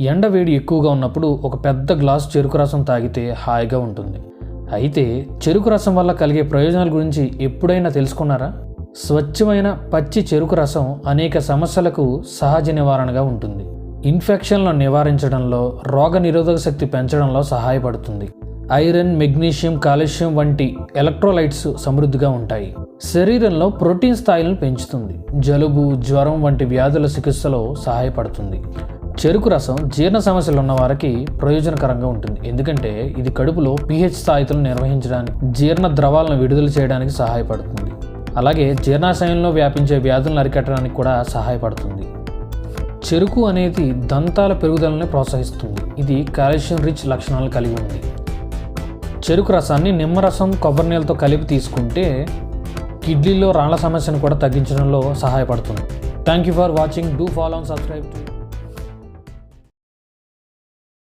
ఎండ వేడి ఎక్కువగా ఉన్నప్పుడు ఒక పెద్ద గ్లాస్ చెరుకు రసం తాగితే హాయిగా ఉంటుంది. అయితే చెరుకు రసం వల్ల కలిగే ప్రయోజనాల గురించి ఎప్పుడైనా తెలుసుకున్నారా? స్వచ్ఛమైన పచ్చి చెరుకు రసం అనేక సమస్యలకు సహజ నివారణగా ఉంటుంది. ఇన్ఫెక్షన్లను నివారించడంలో రోగ నిరోధక శక్తి పెంచడంలో సహాయపడుతుంది. ఐరన్ మెగ్నీషియం కాల్షియం వంటి ఎలక్ట్రోలైట్స్ సమృద్ధిగా ఉంటాయి. శరీరంలో ప్రోటీన్ స్థాయిలను పెంచుతుంది. జలుబు జ్వరం వంటి వ్యాధుల చికిత్సలో సహాయపడుతుంది. చెరుకు రసం జీర్ణ సమస్యలు ఉన్న వారికి ప్రయోజనకరంగా ఉంటుంది. ఎందుకంటే ఇది కడుపులో పిహెచ్ స్థాయితులను నిర్వహించడానికి జీర్ణ ద్రవాలను విడుదల చేయడానికి సహాయపడుతుంది. అలాగే జీర్ణాశయంలో వ్యాపించే వ్యాధులను అరికట్టడానికి కూడా సహాయపడుతుంది. చెరుకు అనేది దంతాల పెరుగుదలని ప్రోత్సహిస్తుంది. ఇది కాల్షియం రిచ్ లక్షణాలు కలిగి ఉంది. చెరుకు రసాన్ని నిమ్మరసం కొబ్బరి నీళ్ళతో కలిపి తీసుకుంటే కిడ్నీలో రాళ్ళ సమస్యను కూడా తగ్గించడంలో సహాయపడుతుంది. Thank you for watching do follow and subscribe to